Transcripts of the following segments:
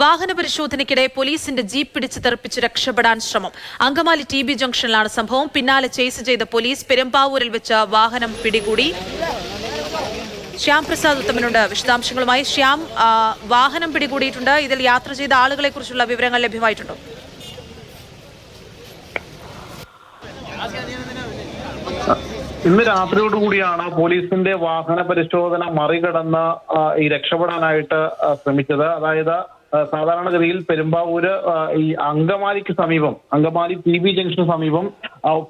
വാഹന പരിശോധനയ്ക്കിടെ പോലീസിന്റെ ജീപ്പ് പിടിച്ച് തെറിപ്പിച്ച് രക്ഷപ്പെടാൻ ശ്രമം. അങ്കമാലി ടി ബി ജംഗ്ഷനിലാണ് സംഭവം. പിന്നാലെ ചേസ് ചെയ്ത പോലീസ് പെരുമ്പാവൂരിൽ വെച്ച് വാഹനം പിടികൂടി. ശ്യാം പ്രസാദ് ഉത്തമനുണ്ട്. വിശദാംശങ്ങളുമായി ശ്യാം വാഹനം പിടികൂടിയിട്ടുണ്ട്. ഇതിൽ യാത്ര ചെയ്ത ആളുകളെ കുറിച്ചുള്ള വിവരങ്ങൾ ലഭ്യമായിട്ടുണ്ടോ? ഇന്ന് രാത്രിയോടുകൂടിയാണ് പോലീസിന്റെ വാഹന പരിശോധന മറികടന്ന് ഈ രക്ഷപ്പെടാനായിട്ട് ശ്രമിച്ചത്. അതായത് സാധാരണഗതിയിൽ പെരുമ്പാവൂര് ഈ അങ്കമാലിക്ക് സമീപം അങ്കമാലി പി ബി ജംഗ്ഷന് സമീപം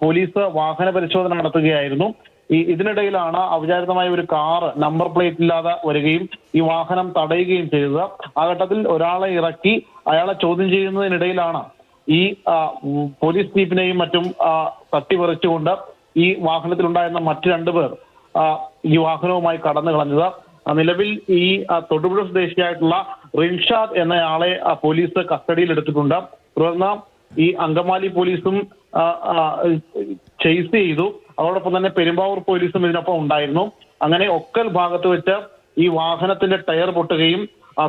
പോലീസ് വാഹന പരിശോധന നടത്തുകയായിരുന്നു. ഈ ഇതിനിടയിലാണ് അവിചാരിതമായ ഒരു കാറ് നമ്പർ പ്ലേറ്റ് ഇല്ലാതെ വരികയും ഈ വാഹനം തടയുകയും ചെയ്തത്. ആ ഘട്ടത്തിൽ ഒരാളെ ഇറക്കി അയാളെ ചോദ്യം ചെയ്യുന്നതിനിടയിലാണ് ഈ പോലീസ് ജീപ്പിനെയും മറ്റും തട്ടിപറിച്ചുകൊണ്ട് ഈ വാഹനത്തിലുണ്ടായിരുന്ന മറ്റു രണ്ടുപേർ ഈ വാഹനവുമായി കടന്നു കളഞ്ഞത്. നിലവിൽ ഈ തൊടുപുഴ സ്വദേശിയായിട്ടുള്ള റിൻഷാദ് എന്നയാളെ പോലീസ് കസ്റ്റഡിയിൽ എടുത്തിട്ടുണ്ട്. തുടർന്ന് ഈ അങ്കമാലി പോലീസും ചേസ് ചെയ്തു. അതോടൊപ്പം തന്നെ പെരുമ്പാവൂർ പോലീസും ഇതിനൊപ്പം ഉണ്ടായിരുന്നു. അങ്ങനെ ഒക്കൽ ഭാഗത്ത് വെച്ച് ഈ വാഹനത്തിന്റെ ടയർ പൊട്ടുകയും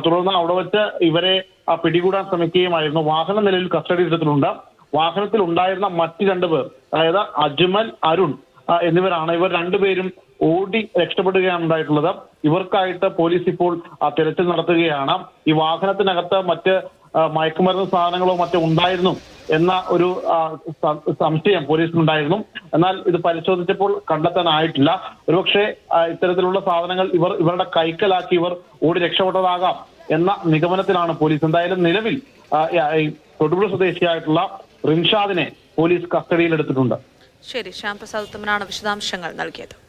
തുടർന്ന് അവിടെ വെച്ച് ഇവരെ പിടികൂടാൻ ശ്രമിക്കുകയുമായിരുന്നു. വാഹന നിലയിൽ കസ്റ്റഡി എടുത്തിട്ടുണ്ട്. വാഹനത്തിൽ ഉണ്ടായിരുന്ന മറ്റ് രണ്ടുപേർ അതായത് അജ്മൽ അരുൺ എന്നിവരാണ് ഇവർ രണ്ടുപേരും ഓടി രക്ഷപ്പെടുകയാണ് ഉണ്ടായിട്ടുള്ളത് ഇവർക്കായിട്ട് പോലീസ് ഇപ്പോൾ തിരച്ചിൽ നടത്തുകയാണ്. ഈ വാഹനത്തിനകത്ത് മറ്റ് മയക്കുമരുന്ന് സാധനങ്ങളോ മറ്റോ ഉണ്ടായിരുന്നു എന്ന ഒരു സംശയം പോലീസിനുണ്ടായിരുന്നു. എന്നാൽ ഇത് പരിശോധിച്ചപ്പോൾ കണ്ടെത്താനായിട്ടില്ല. ഒരുപക്ഷെ ഇത്തരത്തിലുള്ള സാധനങ്ങൾ ഇവർ ഇവരുടെ കൈക്കലാക്കി ഇവർ ഓടി രക്ഷപ്പെട്ടതാകാം എന്ന നിഗമനത്തിലാണ് പോലീസ്. എന്തായാലും നിലവിൽ തൊടുപുഴ സ്വദേശിയായിട്ടുള്ള റിൻഷാദിനെ പോലീസ് കസ്റ്റഡിയിൽ എടുത്തിട്ടുണ്ട് ശരി ശ്യാം പ്രസാദ് ഉത്തമനാണ് വിശദാംശങ്ങൾ നൽകിയത്.